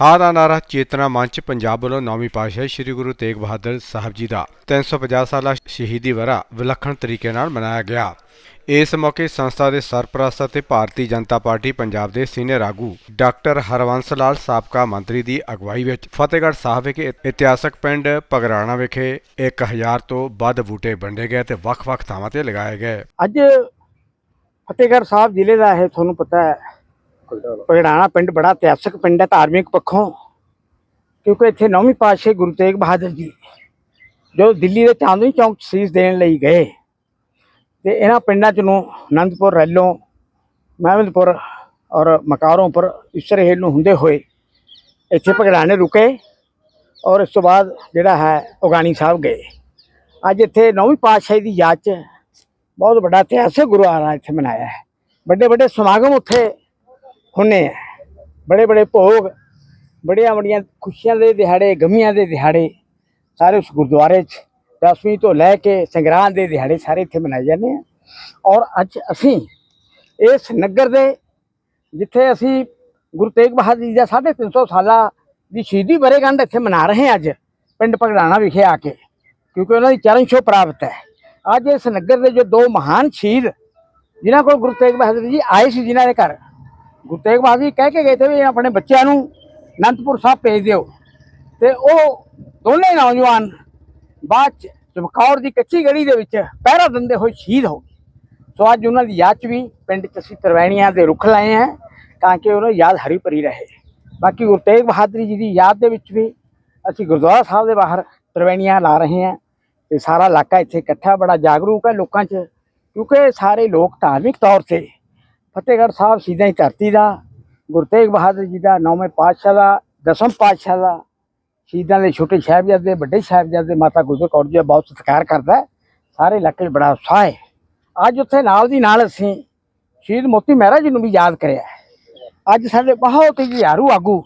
ਹਾਂ ਦਾ ਨਾਰਾ ਚੇਤਨਾ ਮੰਚ ਪੰਜਾਬ ਵੱਲੋਂ ਨੌਵੀਂ ਪਾਤਸ਼ਾਹੀ ਸ੍ਰੀ ਗੁਰੂ ਤੇਗ ਬਹਾਦਰ ਸਾਹਿਬ ਜੀ ਦਾ 350 ਸਾਲਾ ਸ਼ਹੀਦੀ ਵਰ੍ਹਾ ਵਿਲੱਖਣ ਤਰੀਕੇ ਨਾਲ ਮਨਾਇਆ ਗਿਆ। ਇਸ ਮੌਕੇ ਸੰਸਥਾ ਦੇ ਸਰਪ੍ਰਸਤ ਅਤੇ ਭਾਰਤੀ ਜਨਤਾ ਪਾਰਟੀ ਪੰਜਾਬ ਦੇ ਸੀਨੀਅਰ ਆਗੂ ਡਾਕਟਰ ਹਰਵੰਸ ਲਾਲ, ਸਾਬਕਾ ਮੰਤਰੀ ਦੀ ਅਗਵਾਈ ਵਿੱਚ ਫਤਿਹਗੜ੍ਹ ਸਾਹਿਬ ਵਿਖੇ ਇਤਿਹਾਸਕ ਪਿੰਡ ਪਗਰਾਣਾ ਵਿਖੇ 1000 ਤੋਂ ਵੱਧ ਬੂਟੇ ਵੰਡੇ ਗਏ ਤੇ ਵੱਖ-ਵੱਖ ਥਾਵਾਂ ਤੇ ਲਗਾਏ ਗਏ। ਅੱਜ ਫਤਿਹਗੜ੍ਹ ਸਾਹਿਬ ਜ਼ਿਲ੍ਹੇ ਦਾ ਇਹ ਤੁਹਾਨੂੰ ਪਤਾ ਹੈ ਭਗੜਾਣਾ ਪਿੰਡ ਬੜਾ ਇਤਿਹਾਸਕ ਪਿੰਡ ਹੈ, ਧਾਰਮਿਕ ਪੱਖੋਂ। ਕਿਉਂਕਿ ਇੱਥੇ ਨੌਵੀਂ ਪਾਤਸ਼ਾਹ ਗੁਰੂ ਤੇਗ ਬਹਾਦਰ ਜੀ ਜੋ ਦਿੱਲੀ ਦੇ ਚਾਂਦਨੀ ਚੌਂਕ 'ਚ ਸੀਸ ਦੇਣ ਲਈ ਗਏ ਤੇ ਇਹਨਾਂ ਪਿੰਡਾਂ 'ਚ ਨੂੰ ਆਨੰਦਪੁਰ ਰੈਲੋਂ, ਮਹਿਮਦਪੁਰ ਔਰ ਮਕਾਰੋਂਪੁਰ ਇਸਰਹੇਲ ਨੂੰ ਹੁੰਦੇ ਹੋਏ ਇੱਥੇ ਭਗੜਾਣੇ ਰੁਕੇ ਔਰ ਇਸ ਤੋਂ ਬਾਅਦ ਜਿਹੜਾ ਹੈ ਉਗਾਣੀ ਸਾਹਿਬ ਗਏ। ਅੱਜ ਇੱਥੇ ਨੌਵੀਂ ਪਾਤਸ਼ਾਹੀ ਦੀ ਯਾਦ 'ਚ ਬਹੁਤ ਵੱਡਾ ਇਤਿਹਾਸਕ ਗੁਰਦੁਆਰਾ ਇੱਥੇ ਮਨਾਇਆ ਹੈ। ਵੱਡੇ ਵੱਡੇ ਸਮਾਗਮ ਉੱਥੇ ਹੁੰਨੇ ਹੈ ਬੜੇ ਬੜੇ ਭੋਗ, ਬੜੀਆਂ ਬੜੀਆਂ ਖੁਸ਼ੀਆਂ ਦੇ ਦਿਹਾੜੇ, ਗਮੀਆਂ ਦੇ ਦਿਹਾੜੇ, ਸਾਰੇ ਉਸ ਗੁਰਦੁਆਰੇ 'ਚ, ਦਸਵੀਂ ਤੋਂ ਲੈ ਕੇ ਸੰਗਰਾਂਦ ਦੇ ਦਿਹਾੜੇ ਸਾਰੇ ਇੱਥੇ ਮਨਾਏ ਜਾਂਦੇ ਆ। ਔਰ ਅੱਜ ਅਸੀਂ ਇਸ ਨਗਰ ਦੇ, ਜਿੱਥੇ ਅਸੀਂ ਗੁਰੂ ਤੇਗ ਬਹਾਦਰ ਜੀ ਦਾ 350 ਸਾਲਾ ਦੀ ਸ਼ਹੀਦੀ ਵਰ੍ਹੇਗੰਢ ਇੱਥੇ ਮਨਾ ਰਹੇ ਹਾਂ ਅੱਜ, ਪਿੰਡ ਪਗੜਾਣਾ ਵਿਖੇ ਆ ਕੇ, ਕਿਉਂਕਿ ਉਹਨਾਂ ਦੀ ਚਰਨ ਛੋਹ ਪ੍ਰਾਪਤ ਹੈ। ਅੱਜ ਇਸ ਨਗਰ ਦੇ ਜੋ ਦੋ ਮਹਾਨ ਸ਼ਹੀਦ, ਜਿਨ੍ਹਾਂ ਕੋਲ ਗੁਰੂ ਤੇਗ ਬਹਾਦਰ ਜੀ ਆਏ ਸੀ, ਜਿਨ੍ਹਾਂ ਦੇ ਘਰ ਗੁਰੂ ਤੇਗ ਬਹਾਦਰ ਜੀ ਕਹਿ ਕੇ ਗਏ ਤੇ ਵੀ ਆਪਣੇ ਬੱਚਿਆਂ ਨੂੰ ਅਨੰਦਪੁਰ ਸਾਹਿਬ ਭੇਜ ਦਿਓ। ਤੇ ਉਹ ਦੋਨੇ ਨੌਜਵਾਨ ਬਾਅਦ ਚ ਚਮਕੌਰ ਦੀ ਕੱਚੀ ਗੜੀ ਦੇ ਵਿੱਚ ਪਹਿਰਾ ਦਿੰਦੇ ਹੋਏ ਸ਼ਹੀਦ ਹੋ ਗਏ। ਸੋ ਅੱਜ ਉਹਨਾਂ ਦੀ ਯਾਦ ਚ ਵੀ ਪਿੰਡ ਚ ਅਸੀਂ ਤਰਵੈਣੀਆਂ ਦੇ ਰੁੱਖ ਲਾਏ ਹੈ ਤਾਂ ਕਿ ਉਹਨਾਂ ਦੀ ਯਾਦ ਹਰੀ ਭਰੀ ਰਹੇ। ਬਾਕੀ ਗੁਰੂ ਤੇਗ ਬਹਾਦਰ ਜੀ ਦੀ ਯਾਦ ਦੇ ਵਿੱਚ ਵੀ ਅਸੀਂ ਗੁਰਦੁਆਰਾ ਸਾਹਿਬ ਦੇ ਬਾਹਰ ਤਰਵੈਣੀਆਂ ਲਾ ਰਹੇ ਹਾਂ ਤੇ ਸਾਰਾ ਇਲਾਕਾ ਇੱਥੇ ਇਕੱਠਾ ਬੜਾ ਜਾਗਰੂਕ ਹੈ ਲੋਕਾਂ 'ਚ, ਕਿਉਂਕਿ ਸਾਰੇ ਲੋਕ ਧਾਰਮਿਕ ਤੌਰ ਤੇ ਫਤਿਹਗੜ੍ਹ ਸਾਹਿਬ ਸ਼ਹੀਦਾਂ ਦੀ ਧਰਤੀ ਦਾ, ਗੁਰੂ ਤੇਗ ਬਹਾਦਰ ਜੀ ਦਾ, ਨੌਵੇਂ ਪਾਤਸ਼ਾਹ ਦਾ, ਦਸਮ ਪਾਤਸ਼ਾਹ ਦਾ, ਸ਼ਹੀਦਾਂ ਦੇ ਛੋਟੇ ਸਾਹਿਬਜ਼ਾਦੇ ਵੱਡੇ ਸਾਹਿਬਜ਼ਾਦੇ ਮਾਤਾ ਗੁਜਰ ਕੌਰ ਜੀ ਦਾ ਬਹੁਤ ਸਤਿਕਾਰ ਕਰਦਾ ਸਾਰੇ ਇਲਾਕੇ 'ਚ ਬੜਾ ਉਤਸ਼ਾਹ ਹੈ। ਅੱਜ ਉੱਥੇ ਨਾਲ ਦੀ ਨਾਲ ਅਸੀਂ ਸ਼ਹੀਦ ਮੋਤੀ ਮਹਿਰਾ ਜੀ ਨੂੰ ਵੀ ਯਾਦ ਕਰਿਆ ਅੱਜ ਸਾਡੇ ਬਹੁਤ ਹੀ ਯਾਰੂ ਆਗੂ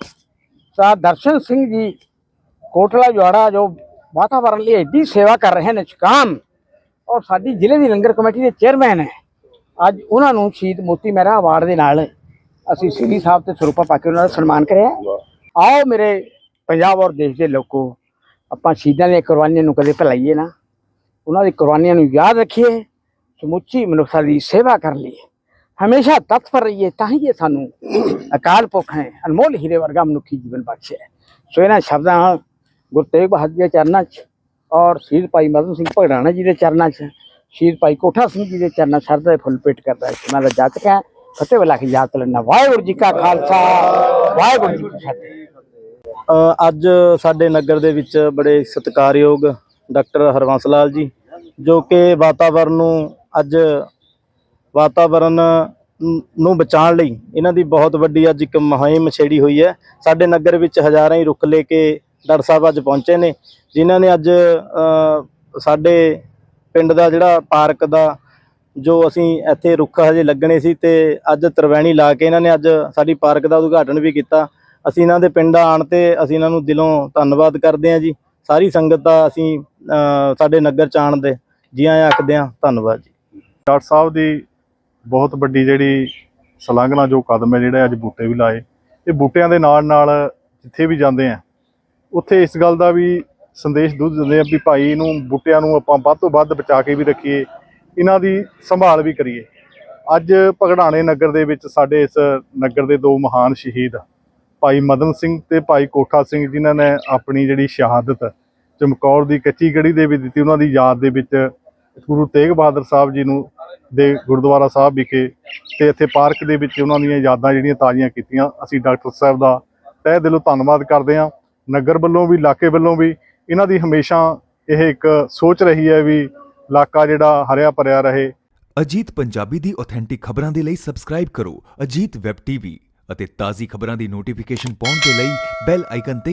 ਸਾ ਦਰਸ਼ਨ ਸਿੰਘ ਜੀ, ਕੋਟਲਾ ਜਵਾੜਾ ਜੋ ਵਾਤਾਵਰਣ ਲਈ ਐਡੀ ਸੇਵਾ ਕਰ ਰਹੇ ਨੇ ਕਾਮ ਔਰ ਸਾਡੀ ਜ਼ਿਲ੍ਹੇ ਦੀ ਲੰਗਰ ਕਮੇਟੀ ਦੇ ਚੇਅਰਮੈਨ ਹੈ। ਅੱਜ ਉਹਨਾਂ ਨੂੰ ਸ਼ਹੀਦ ਮੋਤੀ ਮਹਿਰਾ ਅਵਾਰਡ ਦੇ ਨਾਲ ਅਸੀਂ ਸਿੱਧੀ ਸਾਹਿਬ ਤੇ ਸਰੂਪਾ ਪਾ ਕੇ ਉਹਨਾਂ ਦਾ ਸਨਮਾਨ ਕਰਿਆ। ਆਓ ਮੇਰੇ ਪੰਜਾਬ ਔਰ ਦੇਸ਼ ਦੇ ਲੋਕੋ ਆਪਾਂ ਸ਼ਹੀਦਾਂ ਦੀਆਂ ਕੁਰਬਾਨੀਆਂ ਨੂੰ ਕਦੇ ਭੁਲਾਈਏ ਨਾ। ਉਹਨਾਂ ਦੀ ਕੁਰਬਾਨੀਆਂ ਨੂੰ ਯਾਦ ਰੱਖੀਏ ਸਮੁੱਚੀ ਮਨੁੱਖਤਾ ਦੀ ਸੇਵਾ ਕਰ ਲਈਏ। ਹਮੇਸ਼ਾ ਤਤਪਰ ਰਹੀਏ ਤਾਂ ਹੀ ਇਹ ਸਾਨੂੰ ਅਕਾਲ ਪੁਰਖ ਹੈ ਅਨਮੋਲ ਹੀਰੇ ਵਰਗਾ ਮਨੁੱਖੀ ਜੀਵਨ ਬਖਸ਼ਿਆ। ਸੋ ਇਹਨਾਂ ਸ਼ਬਦਾਂ ਨਾਲ ਗੁਰੂ ਤੇਗ ਬਹਾਦਰ ਜੀ ਦੇ ਚਰਨਾਂ 'ਚ ਔਰ ਸ਼ਹੀਦ ਭਾਈ ਮਦਨ ਸਿੰਘ ਭਗੜਾਣਾ ਜੀ ਦੇ ਚਰਨਾਂ 'ਚ ਸ਼ਹੀਦ ਭਾਈ ਕੋਠਾ ਸਿੰਘ ਜੀ ਦੇ ਚਰਨਾਂ 'ਚ ਸ਼ਰਧਾ ਫੁੱਲ ਪੇਟ ਕਰਦਾ ਹੈ। ਉਹਨਾਂ ਦਾ ਜਾਤਕ ਹੈ। ਫਤਿਹ ਵਲਾ ਕੀ ਯਾਦ ਲੈਣਾ ਵਾਹਿਗੁਰੂ ਜੀ ਕਾ ਖਾਲਸਾ। ਵਾਹਿਗੁਰੂ ਜੀ ਕੀ ਫਤਿਹ। ਅੱਜ ਸਾਡੇ ਨਗਰ ਦੇ ਵਿੱਚ ਬੜੇ ਸਤਿਕਾਰਯੋਗ ਡਾਕਟਰ ਹਰਵੰਸ ਲਾਲ ਜੀ, ਜੋ ਕਿ ਵਾਤਾਵਰਨ ਨੂੰ ਅੱਜ ਵਾਤਾਵਰਨ ਨੂੰ ਬਚਾਉਣ ਲਈ ਇਹਨਾਂ ਦੀ ਬਹੁਤ ਵੱਡੀ ਅੱਜ ਇੱਕ ਮੁਹਿੰਮ ਛੇੜੀ ਹੋਈ ਹੈ। ਸਾਡੇ ਨਗਰ ਵਿੱਚ ਹਜ਼ਾਰਾਂ ਹੀ ਰੁੱਖ ਲੈ ਕੇ ਡਾਕਟਰ ਸਾਹਿਬ ਅੱਜ ਪਹੁੰਚੇ ਨੇ, ਜਿਨ੍ਹਾਂ ਨੇ ਅੱਜ ਸਾਡੇ ਪਿੰਡ ਦਾ ਜਿਹੜਾ ਪਾਰਕ ਦਾ ਜੋ ਅਸੀਂ ਇੱਥੇ ਰੁੱਖ ਹਜੇ ਲੱਗਣੇ ਸੀ ਤੇ ਅੱਜ ਤਰਵੈਣੀ ਲਾ ਕੇ ਇਹਨਾਂ ਨੇ ਅੱਜ ਸਾਡੀ ਪਾਰਕ ਦਾ ਉਦਘਾਟਨ ਵੀ ਕੀਤਾ। ਅਸੀਂ ਇਹਨਾਂ ਦੇ ਪਿੰਡ ਆਣ ਤੇ ਅਸੀਂ ਇਹਨਾਂ ਨੂੰ ਦਿਲੋਂ ਧੰਨਵਾਦ ਕਰਦੇ ਹਾਂ ਜੀ। ਸਾਰੀ ਸੰਗਤ ਦਾ ਅਸੀਂ ਸਾਡੇ ਨਗਰ ਚ ਆਉਣ ਦੇ ਜੀ ਆਇਆਂ ਆਖਦੇ ਹਾਂ, ਧੰਨਵਾਦ ਜੀ। ਡਾਕਟਰ ਸਾਹਿਬ ਦੀ ਬਹੁਤ ਵੱਡੀ ਜਿਹੜੀ ਸਲਾਘਨਾ ਜੋ ਕਦਮ ਹੈ ਜਿਹੜਾ ਅੱਜ ਬੂਟੇ ਵੀ ਲਾਏ, ਇਹ ਬੂਟਿਆਂ ਦੇ ਨਾਲ ਨਾਲ ਜਿੱਥੇ ਵੀ ਜਾਂਦੇ ਆ, ਉੱਥੇ ਇਸ ਗੱਲ ਦਾ ਵੀ ਸੰਦੇਸ਼ ਦੁੱਧ ਦਿੰਦੇ ਆ ਵੀ ਭਾਈ ਇਹਨੂੰ ਬੂਟਿਆਂ ਨੂੰ ਆਪਾਂ ਵੱਧ ਤੋਂ ਵੱਧ ਬਚਾ ਕੇ ਵੀ ਰੱਖੀਏ, ਇਹਨਾਂ ਦੀ ਸੰਭਾਲ ਵੀ ਕਰੀਏ। ਅੱਜ ਭਗੜਾਣੇ ਨਗਰ ਦੇ ਵਿੱਚ ਸਾਡੇ ਇਸ ਨਗਰ ਦੇ ਦੋ ਮਹਾਨ ਸ਼ਹੀਦ ਭਾਈ ਮਦਨ ਸਿੰਘ ਤੇ ਭਾਈ ਕੋਠਾ ਸਿੰਘ ਜਿਨ੍ਹਾਂ ਨੇ ਆਪਣੀ ਜਿਹੜੀ ਸ਼ਹਾਦਤ ਚਮਕੌਰ ਦੀ ਕੱਚੀ ਗੜੀ ਦੇ ਵਿੱਚ ਦਿੱਤੀ, ਉਹਨਾਂ ਦੀ ਯਾਦ ਦੇ ਵਿੱਚ ਗੁਰੂ ਤੇਗ ਬਹਾਦਰ ਸਾਹਿਬ ਜੀ ਨੂੰ ਦੇ ਗੁਰਦੁਆਰਾ ਸਾਹਿਬ ਵਿਖੇ ਤੇ ਇੱਥੇ ਪਾਰਕ ਦੇ ਵਿੱਚ ਉਹਨਾਂ ਦੀਆਂ ਯਾਦਾਂ ਜਿਹੜੀਆਂ ਤਾਜ਼ੀਆਂ ਕੀਤੀਆਂ। ਅਸੀਂ ਡਾਕਟਰ ਸਾਹਿਬ ਦਾ ਤਹਿ ਦਿਲੋਂ ਧੰਨਵਾਦ ਕਰਦੇ ਹਾਂ। ਨਗਰ ਵੱਲੋਂ ਵੀ, ਇਲਾਕੇ ਵੱਲੋਂ ਵੀ ਇਹਨਾਂ ਦੀ ਹਮੇਸ਼ਾ ਇਹ ਇੱਕ ਸੋਚ ਰਹੀ ਹੈ ਵੀ ਇਲਾਕਾ ਜਿਹੜਾ ਹਰਿਆ ਭਰਿਆ ਰਹੇ। ਅਜੀਤ ਪੰਜਾਬੀ ਦੀ ਆਥੈਂਟਿਕ ਖਬਰਾਂ ਦੇ ਲਈ ਸਬਸਕ੍ਰਾਈਬ ਕਰੋ ਅਜੀਤ ਵੈਬ ਟੀਵੀ ਅਤੇ ਤਾਜ਼ੀ ਖਬਰਾਂ ਦੀ ਨੋਟੀਫਿਕੇਸ਼ਨ ਪਾਉਣ ਦੇ ਲਈ ਬੈਲ ਆਈਕਨ ਤੇ